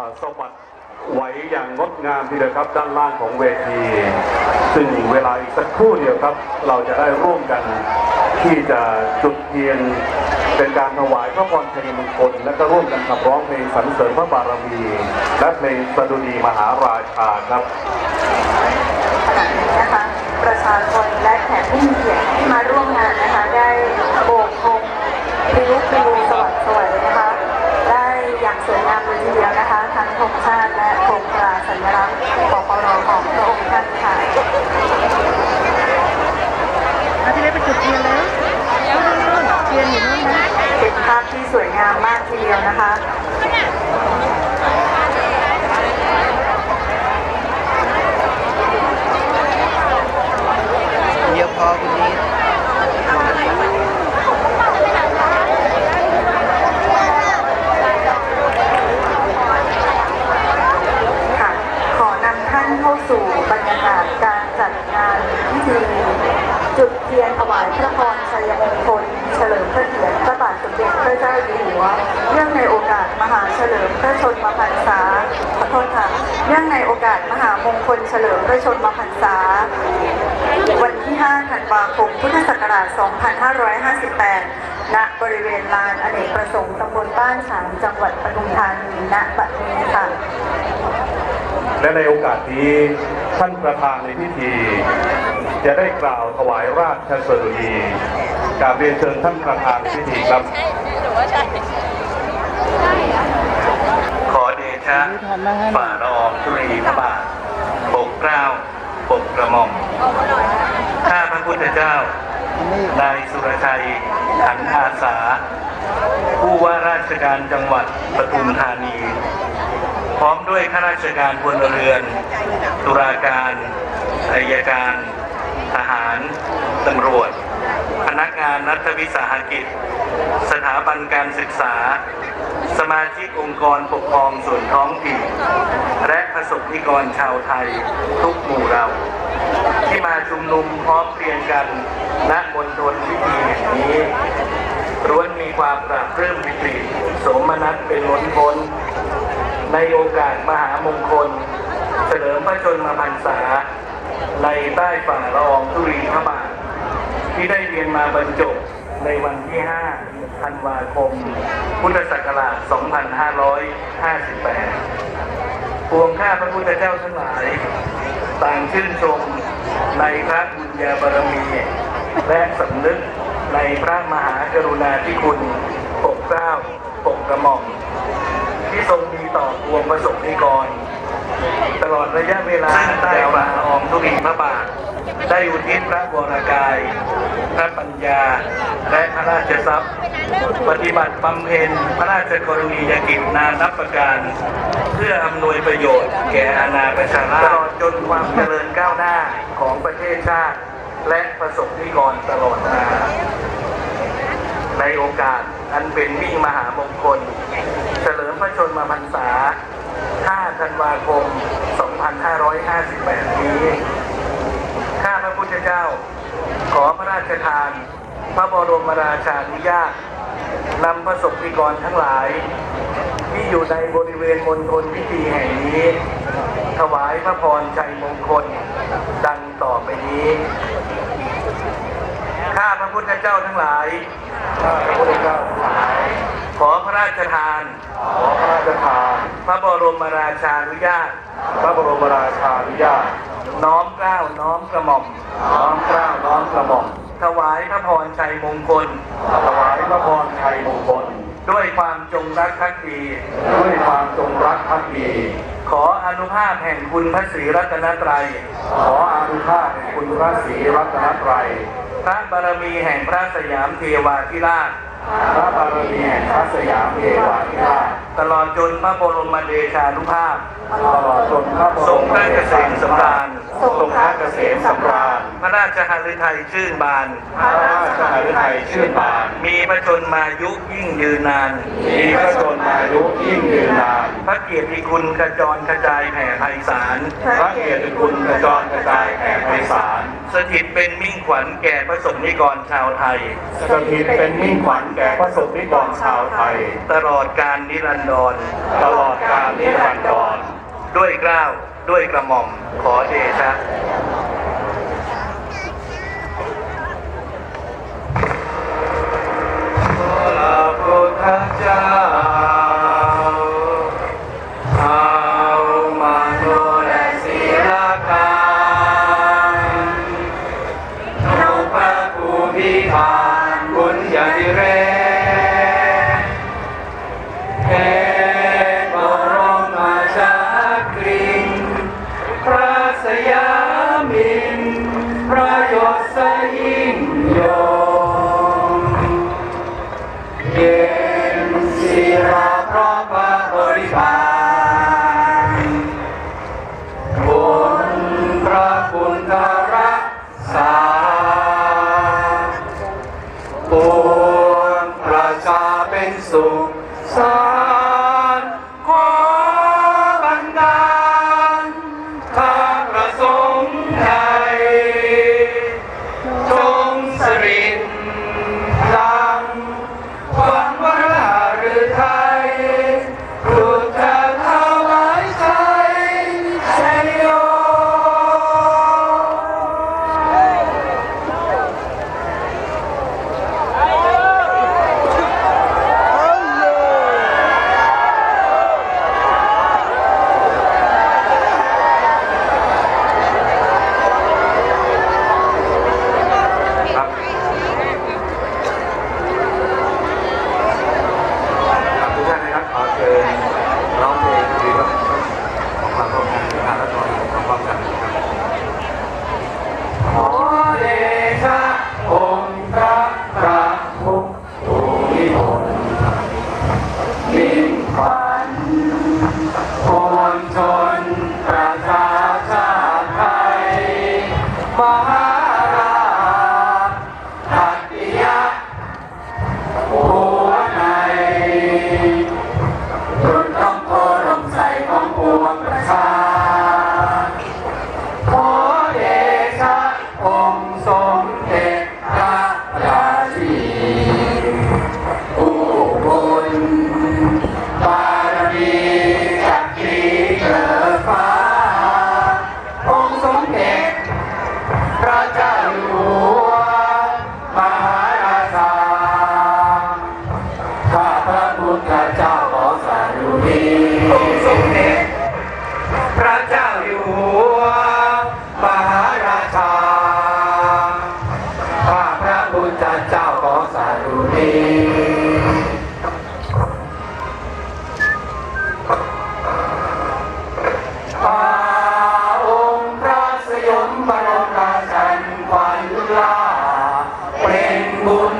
่าสวัสดิ์ไหวอย่างงดงามทีเดียวครับด้านล่างของเวที ซึ่งเวลาอีกสักครู่เดียวครับ เราจะได้ร่วมกันที่จะจุดเทียนเป็นการถวายพระพรชัยมงคล และก็ร่วมกันขับร้องเพลงสรรเสริญพระบารมี และเพลงสดุดีมหาราชาครับขณะนี้นะคะประชาชนและแขกผู้มีเกียรติที่มาร่วมงานนะคะได้โบกธงปลิวปลิว ตราสัญลักษณ์ปปรของพระองค์ท่านค่ะอาที่ได้ไปจุดเทียนแล้วเทียนอยู่นู่นนะเป็นภาพที่สวยงามมากทีเดียวนะคะเดียวพอคุณนี้ ค่ะ ขอนำท่านเข้าสู่ บรรยากาศการจัดงานพิธีจุดเทียนถวายพระพรชัยมงคลเฉลิมพระเกียรติพระบาทสมเด็จพระเจ้าอยู่หัว เนื่องในโอกาสมหาเฉลิมพระชนมพรรษาขอโทษค่ะเนื่องในโอกาสมหามงคลเฉลิมพระชนมพรรษา วันที่ 5 ธันวาคม พุทธศักราช 2558 ณ บริเวณลานอเนกประสงค์ตำบลบ้านฉางจังหวัดปทุมธานี ณ บัดนี้ค่ะ และในโอกาสนี้ท่านประธานในพิธี จะได้กล่าวถวายราชสดุดีกราบเรียนเชิญท่านประธานในพิธีครับขอเดชะฝ่าละอองธุรีพระบาทปกเกล้าปกกระหม่อมข้าพระพุทธเจ้านายสุรชัยขันอาสา ผู้ว่าราชการจังหวัดปทุมธานี พร้อมด้วยข้าราชการพลเรือน ตุลาการอายการ ทหารตำรวจ พนักงานรัฐวิสาหกิจ สถาบันการศึกษา สมาชิกองค์กรปกครองส่วนท้องถิ่นและประสบนิกรชาวไทยทุกหมู่เราที่มาชุมนุมพร้อมเพรียงกันณมณฑลพิธีแห่งนี้ล้วนมีความปราบเรื่มปิติสมนัตเป็นล้นพ้น ในโอกาสมหามงคล เฉลิมพระชนมพรรษา ในใต้ฝ่าละอองธุรีพระบาทที่ได้เรียนมาบรรจบในวันที่ 5 ธันวาคม พุทธศักราช 2558 พวงข้าพระพุทธเจ้าทั้งหลาย ต่างชื่นชมในพระบุญญาบารมีและสำนึกในพระมหากรุณาธิคุณปกเกล้าปกกระหม่อม ที่ทรงมีต่อพวงประสบนิกร ตลอดระยะเวลาใต้ฝ่าละอองธุลีพระบาท ได้อุทิศพระวรกาย พระปัญญา และพระราชทรัพย์ ปฏิบัติบำเพ็ญพระราชกรณียกิจนานับประการ เพื่ออำนวยประโยชน์แก่อาณาประชาราษฎร์ตลอดจนความเจริญก้าวหน้าของประเทศชาติ และประสบนิกรตลอดมาในโอกาสอันเป็นมิ่งมหามงคล เฉลิมพระชนมพรรษา 5 ธันวาคม 2558 นี้ ข้าพระพุทธเจ้า ขอพระราชทาน พระบรมราชานุญาตนำประสบนิกรทั้งหลาย ที่อยู่ในบริเวณมณฑลพิธีแห่งนี้ ถวายพระพรชัยมงคล ดังต่อไปนี้ ข้าพระพุทธเจ้าทั้งหลาย ข้าพระพุทธเจ้าทั้งหลาย ขอพระราชทาน ขอพระราชทาน พระบรมราชานุญาต พระบรมราชานุญาต น้อมเกล้าน้อมกระหม่อม น้อมเกล้าน้อมกระหม่อม ถวายพระพรชัยมงคล ถวายพระพรชัยมงคล ด้วยความจงรักภักดี ด้วยความจงรักภักดี ขออนุภาพแห่งคุณพระศรีรัตนตรัย ขออนุภาพแห่งคุณพระศรีรัตนตรัย พระบารมีแห่งพระสยามเทวาธิราช พระบารมีแห่งพระสยามเทวาธิราชตลอดจนพระบรมเดชานุภาพตลอดจนพระทรงพระเกษมสำราญทรงพระเกษมสำราญพระราชหฤทัยชื่นบานพระราชหฤทัยชื่นบาน มีพระชนมายุยิ่งยืนนาน มีพระชนมายุยิ่งยืนนาน พระเกียรติคุณกระจรกระจายแผ่ไพศาลพระเกียรติคุณกระจรกระจายแผ่ไพศาลจ สถิตเป็นมิ่งขวัญแก่พระสงฆ์นิกรชาวไทย สถิตเป็นมิ่งขวัญแก่พระสงฆ์นิกรชาวไทย ตลอดการนิรันดรตลอดกาลนิรันดรด้วยเกล้าวด้วยกระหม่อมขอเดชะพระพุทธเจ้าเอา เ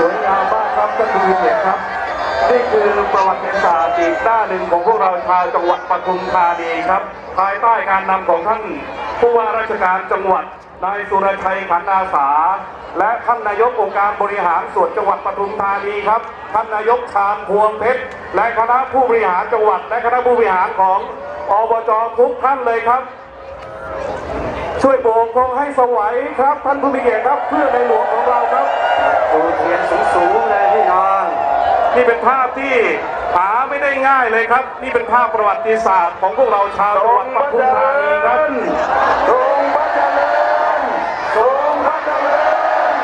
สวยงามมากครับท่านผู้มีเกียรติครับ นี่คือประวัติศาสตร์อีกด้าหนึ่งของพวกเราชาวจังหวัดปทุมธานีครับ ภายใต้การนำของท่านผู้ว่าราชการจังหวัดนายสุรชัยขันอาสา และท่านนายกองค์การบริหารส่วนจังหวัดปทุมธานีครับ ท่านนายกชาญพวงเพชรและคณะผู้บริหารจังหวัด และคณะผู้บริหารของอบจทุกท่านเลยครับ ช่วยโบกธงให้สวัยครับ ท่านผู้มีเกียรติครับ เพื่อในหลวงของเราครับ ดูเทียนสูงๆเลยพี่น้อง นี่เป็นภาพที่หาไม่ได้ง่ายเลยครับ นี่เป็นภาพประวัติศาสตร์ของพวกเราชาวจังหวัดปทุมธานีครับทรงพระเจริญทรงพระเจริญ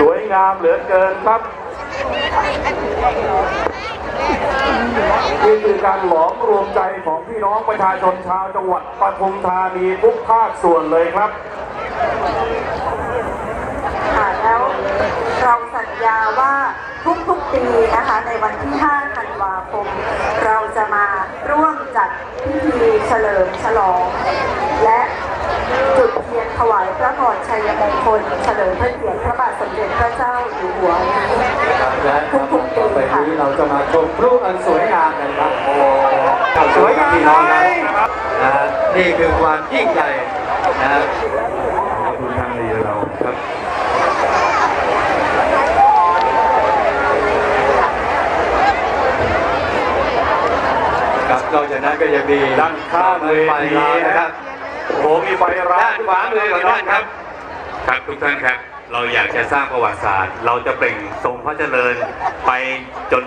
สวยงามเหลือเกินครับ นี่คือการหลอมรวมใจของพี่น้องประชาชนชาวจังหวัดปทุมธานีทุกภาคส่วนเลยครับค่ะแล้วเราสัญญาว่าทุกๆปีนะคะในวันที่ 5 ธันวาคม เราจะมาร่วมจัดพิธีเฉลิมฉลอง และจุด ถวายพระพรชัยมงคล เฉลิมพระเกียรติพระบาทสมเด็จพระเจ้าอยู่หัวและทุกทุกปีค่ะที่เราจะมาชมรูปอันสวยงามกันครับโอ้สวยงามพี่น้องครัะนี่คือความยิ่งใหญ่นะขอบคุณทางเรียเราครับครับนอกจากนั้นก็ยังมีด้านข้ามเลยไปนะครับ โหมีไฟร้านขวามือกับน้องครับครับทุกท่านครับ เราอยากจะสร้างประวัติศาสตร์ เราจะเปล่งทรงพระเจริญไปจน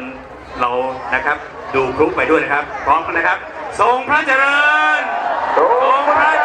เรานะครับ ดูครุกไปด้วยนะครับ พร้อมกันนะครับ ทรงพระเจริญทรงพระเจริญ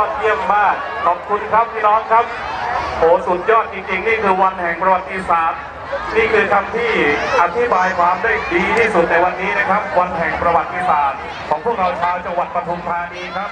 อดเยี่ยมมาก ขอบคุณครับพี่น้องครับโอ้สุดยอดจริงๆ นี่คือวันแห่งประวัติศาสตร์ นี่คือคำที่อธิบายความได้ดีที่สุดในวันนี้นะครับ วันแห่งประวัติศาสตร์ ของพวกเราชาวจังหวัดปทุมธานีครับ